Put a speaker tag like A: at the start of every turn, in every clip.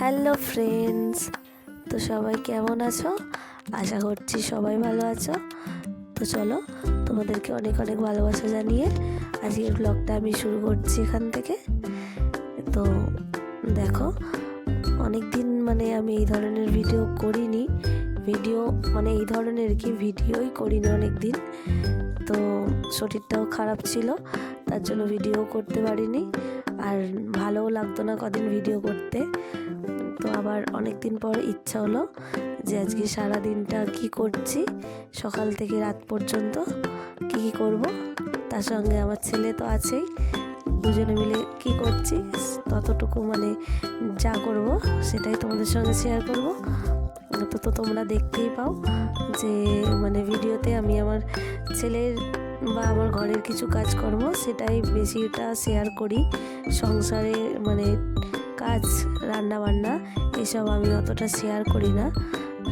A: Hello friends, তো সবাই কেমন আছো? আশা করছি সবাই ভালো আছো। তো চলো, তোমাদেরকে অনেক অনেক ভালোবাসা জানিয়ে আজকের ব্লগটা আমি শুরু করছি এখান থেকে। তো দেখো অনেক দিন মানে আমি এই ধরনের ভিডিও করিনি। ভিডিও মানে এই ধরনের কি ভিডিওই করিনি অনেক দিন তো শরীরটাও খারাপ ছিল, তার জন্য ভিডিও করতে পারিনি। আর ভালোও লাগতো না কদিন ভিডিও করতে। তো আবার অনেক দিন পর ইচ্ছা হলো যে আজকে সারা দিনটা কি করছি, সকাল থেকে রাত পর্যন্ত কি কি করব। তার সঙ্গে আমার ছেলে তো আছেই, দুজনে মিলে কি করছি, ততটুকু মানে যা করব সেটাই তোমাদের সঙ্গে শেয়ার করব। তো তো তোমরা দেখতেই পাও যে মানে ভিডিওতে আমি আমার ছেলের বা আমার ঘরের কিছু কাজকর্ম সেটাই বেশিটা শেয়ার করি। সংসারে মানে কাজ রান্না বান্না এসব আমি অতটা শেয়ার করি না।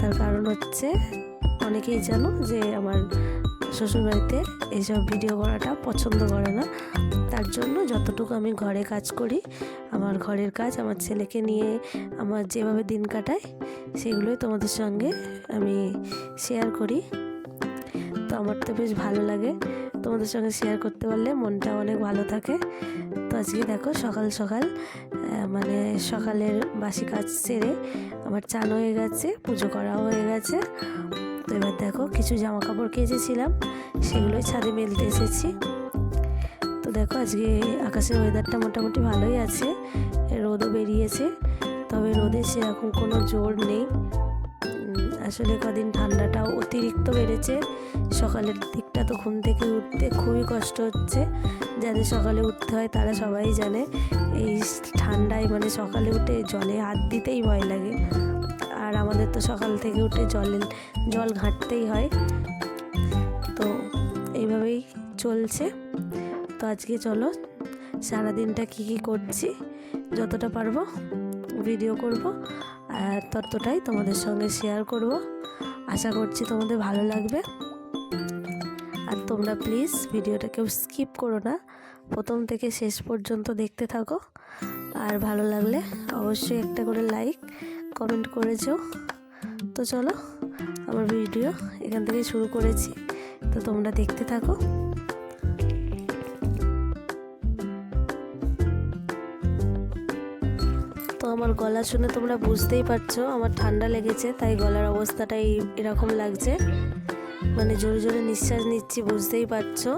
A: তার কারণ হচ্ছে অনেকেই জানো যে আমার শ্বশুরবাড়িতে এইসব ভিডিও করাটা পছন্দ করে না। তার জন্য যতটুকু আমি ঘরে কাজ করি, আমার ঘরের কাজ, আমার ছেলেকে নিয়ে আমার যেভাবে দিন কাটায়, সেগুলোই তোমাদের সঙ্গে আমি শেয়ার করি। তো আমার তো বেশ ভালো লাগে। তোমাদের সঙ্গে শেয়ার করতে পারলে মনটা অনেক ভালো থাকে। তো আজকে দেখো সকাল সকাল মানে সকালের বাসি কাজ সেরে আমার চান হয়ে গেছে, পুজো করাও হয়ে গেছে। তো এবার দেখো কিছু জামা কাপড় কেচেছিলাম, সেগুলোই ছাদে মেলতে এসেছি। তো দেখো আজকে আকাশের ওয়েদারটা মোটামুটি ভালোই আছে, রোদও বেরিয়েছে, তবে রোদে সেরকম কোনো জোর নেই। আসলে কদিন ঠান্ডাটাও অতিরিক্ত বেড়েছে। সকালের দিকটা তো ঘুম থেকে উঠতে খুবই কষ্ট হচ্ছে। যাদের সকালে উঠতে হয় তারা সবাই জানে। এই ঠান্ডায় মানে সকালে উঠে জলে হাত দিতেই ভয় লাগে। আর আমাদের তো সকাল থেকে উঠে জল জল ঘাঁটতেই হয়। তো এইভাবেই চলছে। তো আজকে চলো সারাদিনটা কী কী করছি, যতটা পারব ভিডিও করব, আর ততটাই তোমাদের সঙ্গে শেয়ার করব। আশা করছি তোমাদের ভালো লাগবে। আর তোমরা প্লিজ ভিডিওটা কেউ স্কিপ করো না। প্রথম থেকে শেষ পর্যন্ত দেখতে থাকো। আর ভালো লাগলে অবশ্যই একটা করে লাইক কমেন্ট করেছ। তো চলো, আমার ভিডিও এখান থেকে শুরু করেছি। তো তোমরা দেখতে থাকো। আমার গলা শুনে তোমরা বুঝতেই পারছ, আমার ঠান্ডা লেগেছে, তাই গলার অবস্থাটা এরকম লাগছে। মানে জোরে জোরে নিঃশ্বাস নিচ্ছি, বুঝতেই পারছ।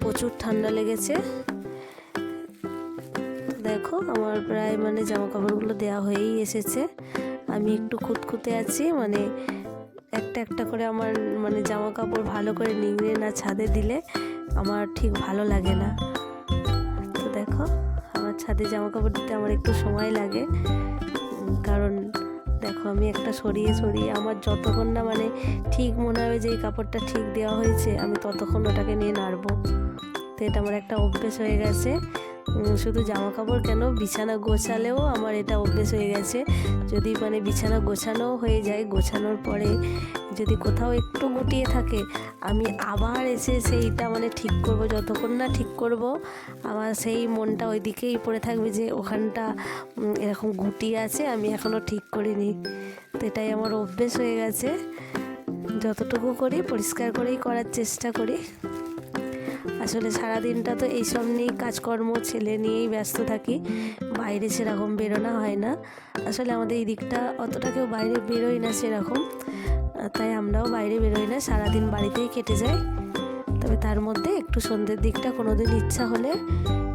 A: প্রচুর ঠান্ডা লেগেছে। দেখো, আমার প্রায় মানে জামা কাপড়গুলো দেওয়া হয়েই এসেছে। আমি একটু খুঁতখুঁতে আছি মানে একটা একটা করে আমার মানে জামা কাপড় ভালো করে নিংড়ে না ছাদে দিলে আমার ঠিক ভালো লাগে না। ছাদে জামা কাপড় দিতে আমার একটু সময় লাগে। কারণ দেখো আমি একটা সরিয়ে সরিয়ে আমার যতক্ষণ না মানে ঠিক মনে হবে যে এই কাপড়টা ঠিক দেওয়া হয়েছে, আমি ততক্ষণ ওটাকে নিয়ে নাড়বো। তো এটা আমার একটা অভ্যেস হয়ে গেছে। শুধু জামা কাপড় কেন? বিছানা গোছালেও আমার এটা অভ্যেস হয়ে গেছে। যদি মানে বিছানা গোছানো হয়ে যায়, গোছানোর পরে যদি কোথাও একটু গুটিয়ে থাকে, আমি আবার এসে সেইটা মানে ঠিক করব, যতক্ষণ না ঠিক করব, আমার সেই মনটা ওই দিকেই পড়ে থাকবে যে ওখানটা এরকম গুটিয়ে আছে, আমি এখনও ঠিক করিনি। তো এটাই আমার অভ্যেস হয়ে গেছে। যতটুকু করি, পরিষ্কার করেই করার চেষ্টা করি। আসলে সারা দিনটা তো এইসব নিয়েই কাজকর্ম, ছেলে নিয়েই ব্যস্ত থাকি, বাইরে সেরকম বেরোনো হয় না। আসলে আমাদের এই দিকটা অতটা কেউ বাইরে বেরোই না সেরকম। তাই আমরাও বাইরে বেরোই না, সারাদিন বাড়িতেই কেটে যায়। তবে তার মধ্যে একটু সন্ধ্যের দিকটা কোনো দিন ইচ্ছা হলে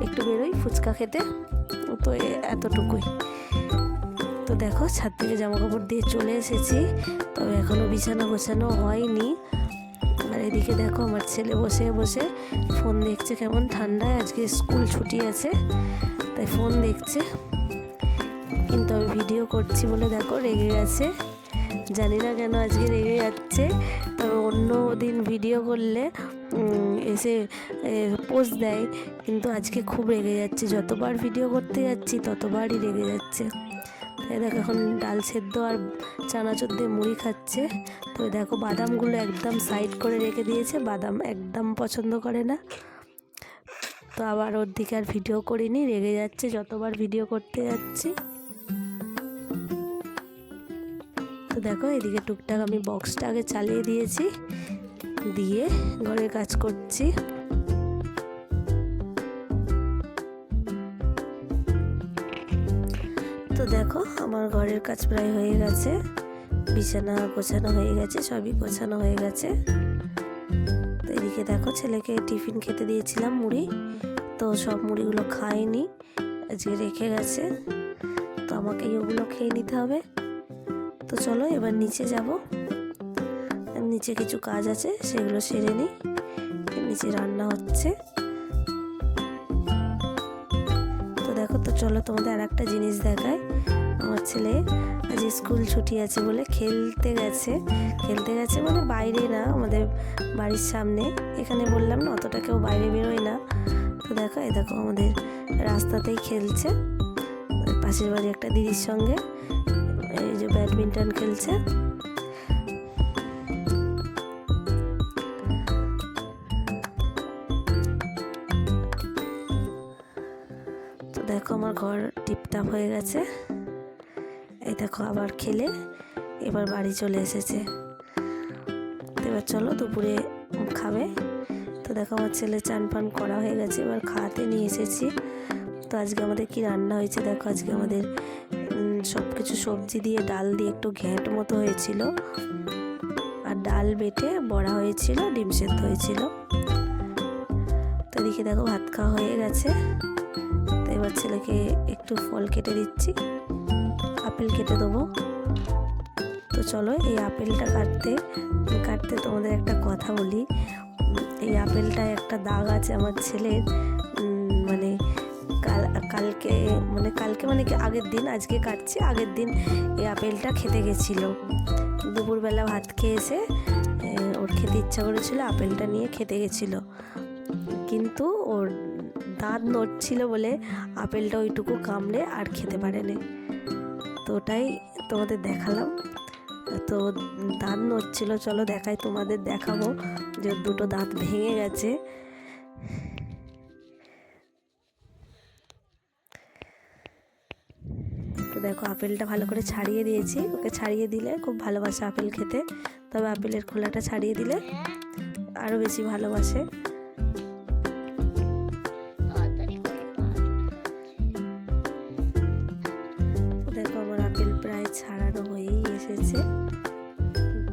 A: একটু বেরোই ফুচকা খেতে, তো এতটুকুই। তো দেখো, ছাদ থেকে জামা কাপড় দিয়ে চলে এসেছি, তবে এখনও বিছানা গোছানো হয়নি। আর এদিকে দেখো, আমার ছেলে বসে বসে ফোন দেখছে কেমন ঠান্ডায়, আজকে স্কুল ছুটি আছে, তাই ফোন দেখছে। কিন্তু আমি ভিডিও করছি বলে দেখো রেগে গেছে। জানি না কেন আজকে রেগে যাচ্ছে। তবে অন্য দিন ভিডিও করলে এসে পোস্ট দেয়। কিন্তু আজকে খুব রেগে যাচ্ছে। যতবার ভিডিও করতে যাচ্ছি, ততবারই রেগে যাচ্ছে। তাই দেখো এখন ডাল সেদ্ধ আর চানাচুর দিয়ে মুড়ি খাচ্ছে। তো দেখো বাদামগুলো একদম সাইড করে রেখে দিয়েছে। বাদাম একদম পছন্দ করে না। তো আবার ওর দিকে আর ভিডিও করিনি। রেগে যাচ্ছে। যতবার ভিডিও করতে যাচ্ছি। দেখো, এদিকে টুকটাক আমি বক্সটা আগে চালিয়ে দিয়েছি, দিয়ে ঘরের কাজ করছি। তো দেখো, আমার ঘরের কাজ প্রায় হয়ে গেছে। বিছানা গোছানো হয়ে গেছে, সবই গোছানো হয়ে গেছে। তো এদিকে দেখো, ছেলেকে টিফিন খেতে দিয়েছিলাম মুড়ি, তো সব মুড়িগুলো খায়নি আজকে রেখে গেছে। তো আমাকেই ওগুলো খেয়ে নিতে হবে। তো চলো এবার নিচে যাব। নিচে কিছু কাজ আছে, সেগুলো সেরে নিই। নিচে রান্না হচ্ছে। তো দেখো তো, চলো তোমাদের আর একটা জিনিস দেখায় আমার ছেলে আজ স্কুল ছুটি আছে বলে খেলতে গেছে। খেলতে গেছে মানে বাইরে না, আমাদের বাড়ির সামনে। এখানে বললাম না, অতটা কেউ বাইরে বেরোয় না। তো দেখো, এই দেখো আমাদের রাস্তাতেই খেলছে। পাশের বাড়ি একটা দিদির সঙ্গে। এই যে ব্যাডমিন্টন খেলছে। তো দেখো আমার ঘর টিপটাপ হয়ে গেছে। এই দেখো আবার খেলে, এবার বাড়ি চলে এসেছে। এবার চলো দুপুরে খাবে। তো দেখো আমার ছেলে চান পান করা হয়ে গেছে, এবার খাওয়াতে নিয়ে এসেছি। তো আজকে আমাদের কি রান্না হয়েছে দেখো, আজকে আমাদের সব কিছু সবজি দিয়ে, ডাল দিয়ে একটু ঘ্যাঁট মতো হয়েছিল। আর ডাল বেটে বড়া হয়েছিল, ডিম সেদ্ধ হয়েছিল। তো এদিকে দেখো ভাত খাওয়া হয়ে গেছে। তো এবার ছেলেকে একটু ফল কেটে দিচ্ছি। আপেল কেটে দেবো। তো চলো এই আপেলটা কাটতে কাটতে তোমাদের একটা কথা বলি। এই আপেলটায় একটা দাগ আছে আমার ছেলের। কালকে মানে কালকে মানে কি আগের দিন, আজকে কাটছি, আগের দিন এই আপেলটা খেতে গেছিল। দুপুরবেলা ভাত খেয়ে এসে ওর খেতে ইচ্ছা করেছিল, আপেলটা নিয়ে খেতে গেছিল। কিন্তু ওর দাঁত নড়ছিল বলে আপেলটা ওইটুকু কামড়ে আর খেতে পারেনি। তো ওটাই তোমাদের দেখালাম। তো দাঁত নড়ছিল, চলো দেখাই, তোমাদের দেখাবো যে দুটো দাঁত ভেঙে গেছে। দেখো আপেলটা ভালো করে ছাড়িয়ে দিয়েছি। ওকে ছাড়িয়ে দিলে খুব ভালোবাসে আপেল খেতে। তবে আপেলের খোলাটা ছাড়িয়ে দিলে আরও বেশি ভালোবাসে। দেখো আমার আপেল প্রায় ছাড়ানো হয়েই এসেছে।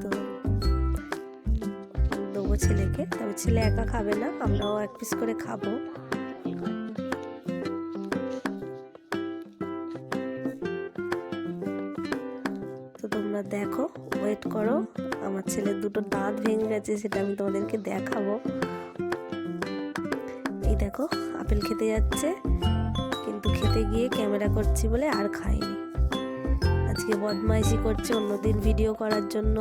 A: তো ছেলেকে। তবে ছেলে একা খাবে না, আমরাও এক পিস করে খাব। দেখো ওয়েট করো, আমার ছেলের দুটো দাঁত ভেঙে গেছে, সেটা আমি তোমাদেরকে দেখাবো। এই দেখো, আপেল খেতে যাচ্ছে, কিন্তু খেতে গিয়ে ক্যামেরা করছি বলে আর খাইনি। আজকে বদমাইশি করছে অন্যদিন ভিডিও করার জন্য,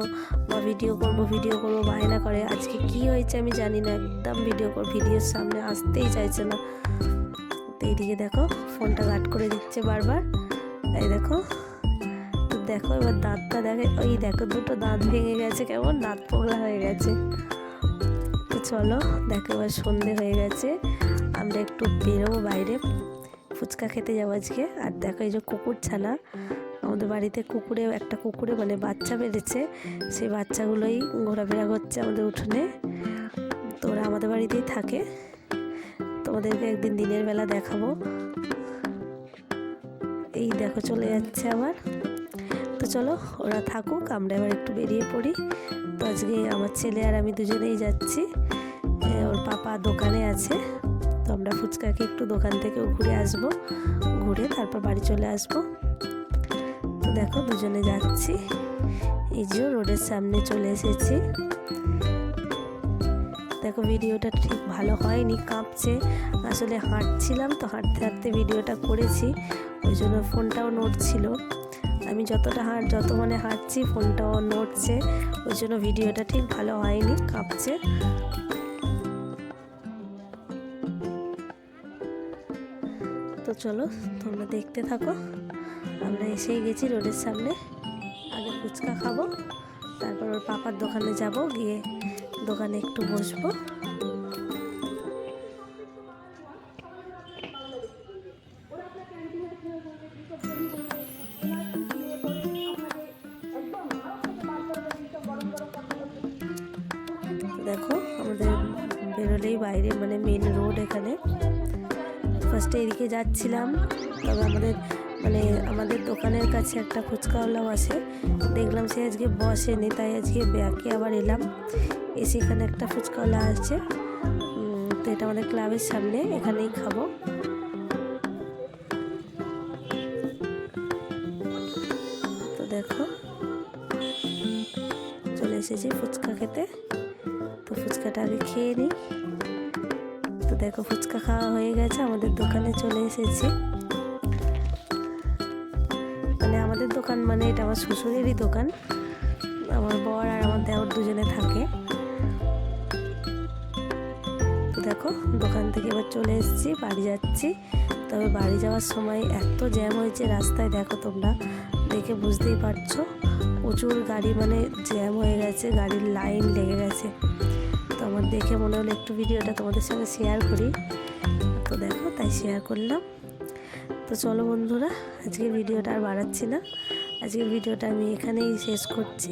A: বা ভিডিও করব ভিডিও করব, বায়না করে। আজকে কি হয়েছে আমি জানি না, একদম ভিডিও কর ভিডিওর সামনে আসতেই চাইছে না। তো এইদিকে দেখো, ফোনটা গাট করে দিচ্ছে বারবার। এই দেখো দেখো, এবার দাঁতটা দেখে, ওই দেখো দুটো দাঁত ভেঙে গেছে, কেমন দাঁত পোগলা হয়ে গেছে। তো চলো, দেখো এবার সন্ধে হয়ে গেছে, আমরা একটু বেরোবো বাইরে, ফুচকা খেতে যাব আজকে। আর দেখো এই যে কুকুর ছানা, আমাদের বাড়িতে কুকুরে, একটা কুকুরে মানে বাচ্চা বেড়েছে সেই বাচ্চাগুলোই ঘোরাফেরা করছে আমাদের উঠোনে। তো ওরা আমাদের বাড়িতেই থাকে। তোমাদেরকে একদিন দিনের বেলা দেখাবো। এই দেখো চলে যাচ্ছে আবার। তো চলো, ওরা থাকুক, আমরা এবার একটু বেরিয়ে পড়ি। তো আজকে আমার ছেলে আর আমি দুজনেই যাচ্ছি। ওর পাপা দোকানে আছে। তো আমরা ফুচকাকে একটু দোকান থেকেও ঘুরে আসব, ঘুরে তারপর বাড়ি চলে আসব। তো দেখো, দুজনে যাচ্ছি। এই যে রোডের সামনে চলে এসেছি। দেখো, ভিডিওটা ঠিক ভালো হয়নি, কাঁপছে। আসলে হাঁটছিলাম, তো হাঁটতে হাঁটতে ভিডিওটা করেছি। ওই জন্য ফোনটাও নড়ছিল। আমি যতটা হাঁট, যত মানে হাঁটছি, ফোনটাও নড়ছে, ওই জন্য ভিডিওটা ঠিক ভালো হয়নি, কাঁপছে। তো চলো, তোমরা দেখতে থাকো। আমরা এসেই গেছি রোডের সামনে। আগে ফুচকা খাব, তারপর ওর পাপার দোকানে যাব, গিয়ে দোকানে একটু বসবো। বেরোলেই বাইরে মানে মেন রোড এখানে। ফার্স্টে এদিকে যাচ্ছিলাম, তবে আমাদের মানে আমাদের দোকানের কাছে একটা ফুচকাওয়ালা বসে দেখলাম সে আজকে বসেনি তাই আজকে ব্যাকে আবার এলাম। এসে এখানে একটা ফুচকাওয়ালা আছে। তো এটা আমাদের ক্লাবের সামনে, এখানেই খাব। তো দেখো, চলে এসেছি ফুচকা খেতে। তো ফুচকাটা আগে খেয়ে নিই। তো দেখো ফুচকা খাওয়া হয়ে গেছে, আমাদের দোকানে চলে এসেছি। মানে আমাদের দোকান মানে এটা আমার শ্বশুরেরই দোকান। আমার বর আর আমার দেওর দুজনে থাকে। তো দেখো, দোকান থেকে এবার চলে এসেছি, বাড়ি যাচ্ছি। তবে বাড়ি যাওয়ার সময় এত জ্যাম হয়েছে রাস্তায়, দেখো তোমরা, দেখে বুঝতেই পারছ। প্রচুর গাড়ি মানে জ্যাম হয়ে গেছে, গাড়ির লাইন লেগে গেছে। আমার দেখে মনে হলো একটু ভিডিওটা তোমাদের সঙ্গে শেয়ার করি। তো দেখো, তাই শেয়ার করলাম। তো চলো বন্ধুরা আজকের ভিডিওটা আর বাড়াচ্ছি না। আজকের ভিডিওটা আমি এখানেই শেষ করছি।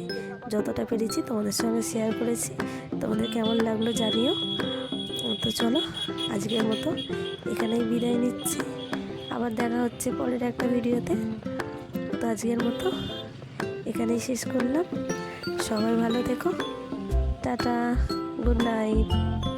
A: যতটা পেরেছি তোমাদের সঙ্গে শেয়ার করেছি। তোমাদের কেমন লাগল জানিও। তো চলো, আজকের মতো এখানেই বিদায় নিচ্ছি। আবার দেখা হচ্ছে পরের একটা ভিডিওতে। তো আজকের মতো এখানেই শেষ করলাম। সবাই ভালো থেকো। Good night.